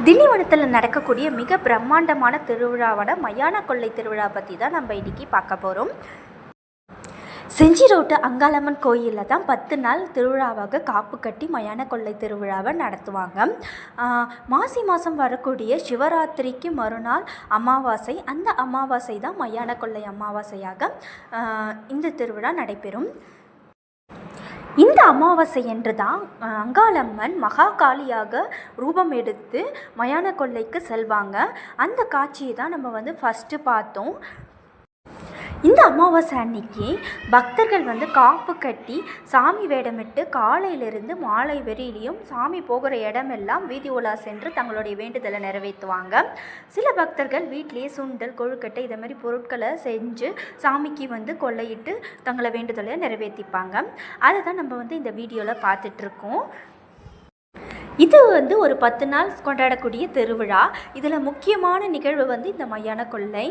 திண்டிவனத்தில் நடக்கக்கூடிய மிக பிரம்மாண்டமான திருவிழாவான மயான கொள்ளை திருவிழா பற்றி தான் நம்ம இன்னைக்கு பார்க்க போகிறோம் செஞ்சி ரோட்டு அங்காளம்மன் கோயிலில் தான் பத்து நாள் திருவிழாவாக காப்பு கட்டி மயான கொள்ளை திருவிழாவை நடத்துவாங்க. மாசி மாதம் வரக்கூடிய சிவராத்திரிக்கு மறுநாள் அமாவாசை. அந்த அமாவாசை தான் மயான கொள்ளை அமாவாசையாக இந்த திருவிழா நடைபெறும். இந்த அமாவாசை என்று தான் அங்காளம்மன் அங்காளம்மன் மகாகாளியாக ரூபம் எடுத்து மயான கொள்ளைக்கு செல்வாங்க. அந்த காட்சியை தான் நம்ம வந்து ஃபஸ்ட்டு பார்த்தோம். இந்த அமாவாசை அன்னைக்கு பக்தர்கள் வந்து காப்பு கட்டி சாமி வேடமிட்டு காலையிலிருந்து மாலை வெறியிலையும் சாமி போகிற இடமெல்லாம் வீதி உலா சென்று தங்களுடைய வேண்டுதலை நிறைவேற்றுவாங்க. சில பக்தர்கள் வீட்டிலேயே சுண்டல் கொழுக்கட்டை இதை மாதிரி பொருட்களை செஞ்சு சாமிக்கு வந்து கொள்ளையிட்டு தங்களை வேண்டுதலை நிறைவேற்றிப்பாங்க. அதை தான் நம்ம வந்து இந்த வீடியோவில் பார்த்துட்ருக்கோம் இது வந்து ஒரு பத்து நாள் கொண்டாடக்கூடிய திருவிழா. இதில் முக்கியமான நிகழ்வு வந்து இந்த மையான கொள்ளை.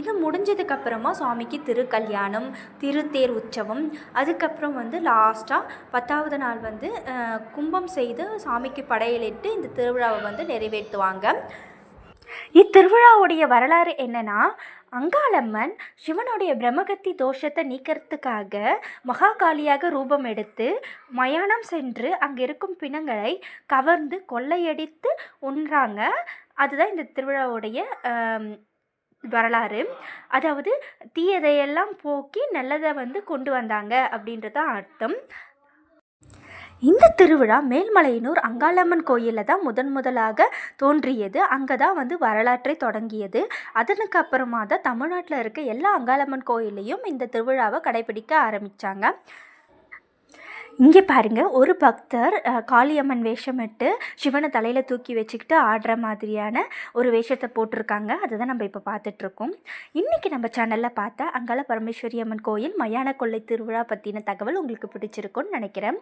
இது முடிஞ்சதுக்கு அப்புறமா சுவாமிக்கு திருக்கல்யாணம் திருத்தேர் உற்சவம். அதுக்கப்புறம் வந்து லாஸ்ட்டாக பத்தாவது நாள் வந்து கும்பம் செய்து சாமிக்கு படையலிட்டு இந்த திருவிழாவை வந்து நிறைவேற்றுவாங்க. இத்திருவிழாவுடைய வரலாறு என்னென்னா அங்காளம்மன் சிவனுடைய பிரம்மகத்தி தோஷத்தை நீக்கிறதுக்காக மகாகாலியாக ரூபம் எடுத்து மயானம் சென்று அங்கே இருக்கும் பிணங்களை கவர்ந்து கொள்ளையடித்து உண்றாங்க. அதுதான் இந்த திருவிழாவுடைய வரலாறு. அதாவது தீயதையெல்லாம் போக்கி நல்லதை வந்து கொண்டு வந்தாங்க அப்படின்றது தான் அர்த்தம். இந்த திருவிழா மேல்மலையனூர் அங்காளம்மன் கோயிலில் தான் முதன் முதலாக தோன்றியது. அங்கே தான் வந்து வரலாற்றை தொடங்கியது. அதனுக்கு அப்புறமா தான் தமிழ்நாட்டில் இருக்க எல்லா அங்காளம்மன் கோயில்லையும் இந்த திருவிழாவை கடைபிடிக்க ஆரம்பித்தாங்க இங்கே பாருங்க ஒரு பக்தர் காளியம்மன் வேஷமிட்டு சிவனை தலையில் தூக்கி வச்சுக்கிட்டு ஆடுற மாதிரியான ஒரு வேஷத்தை போட்டிருக்காங்க. அதுதான் நம்ம இப்போ பார்த்துட்ருக்கோம். இன்றைக்கி நம்ம சேனலில் பார்த்த அங்காள பரமேஸ்வரி அம்மன் கோயில் மயான கொள்ளை திருவிழா பற்றின தகவல் உங்களுக்கு பிடிச்சிருக்கும்னு நினைக்கிறேன்.